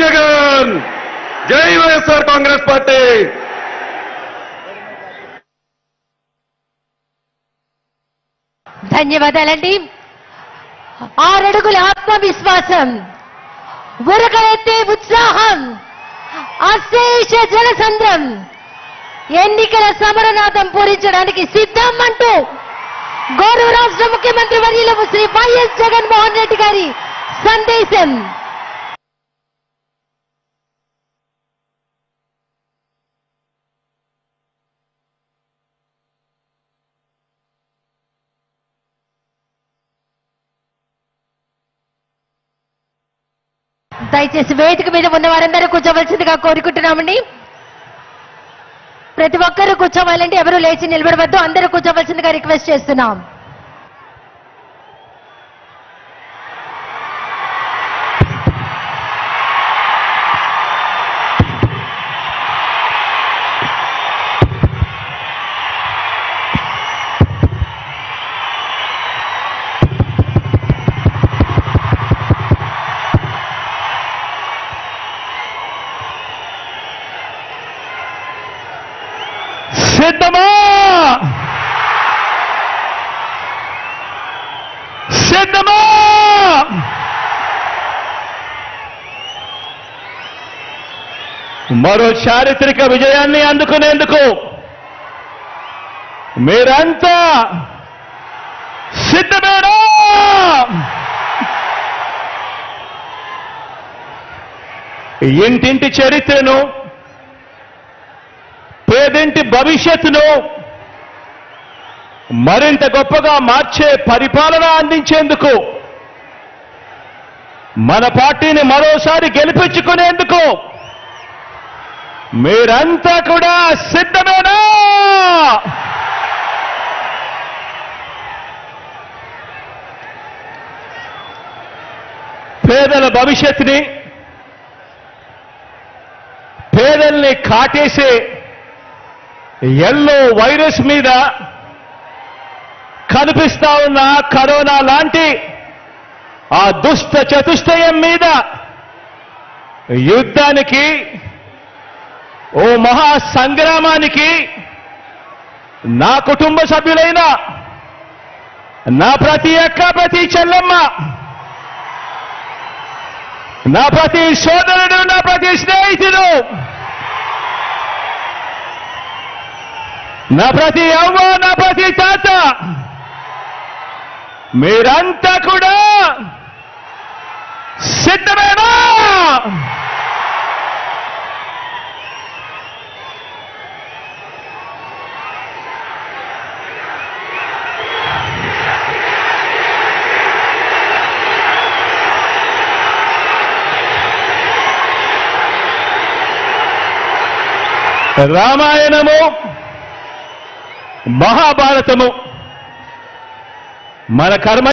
జగన్! జై వైఎస్ఆర్ కాంగ్రెస్ పార్టీ! ధన్యవాదాలండి. ఆరడుగుల ఆత్మవిశ్వాసం ఉరకలెత్తే ఉత్సాహం అశేష జనసంద్రం ఎన్నికల సమరనాథం పూరించడానికి సిద్ధం అంటూ గౌరవ రాష్ట్ర ముఖ్యమంత్రి వర్యులు శ్రీ వైఎస్ జగన్మోహన్ రెడ్డి గారి సందేశం. దయచేసి వేదిక మీద ఉన్న వారందరూ కూర్చోవలసిందిగా కోరుకుంటున్నామండి. ప్రతి ఒక్కరూ కూర్చోవాలంటే ఎవరు లేచి నిలబడవద్దు. అందరూ కూర్చోవలసిందిగా రిక్వెస్ట్ చేస్తున్నాం. సిద్ధమా సిద్ధమా మరో చారిత్రక విజయాన్ని అందుకునేందుకు మీరంతా సిద్ధమేనా? ఇంటింటి చరిత్రను పేదింటి భవిష్యత్తును మరింత గొప్పగా మార్చే పరిపాలన అందించేందుకు మన పార్టీని మరోసారి గెలిపించుకునేందుకు మీరంతా కూడా సిద్ధమేనా? పేదల భవిష్యత్తుని పేదల్ని కాటేసే ఎల్లో వైరస్ మీద కనిపిస్తా ఉన్న కరోనా లాంటి ఆ దుష్ట చతుష్టయం మీద యుద్ధానికి ఓ మహా సంగ్రామానికి నా కుటుంబ సభ్యులైన నా ప్రతి అక్క ప్రతి చెల్లెమ్మ నా ప్రతి సోదరుడు నా ప్రతి స్నేహితుడు నా ప్రతి అవ్వ నా ప్రతి తాత. మీరంతా కూడా సిద్ధమేనా? రామాయణము మహాభారతము మన కర్మ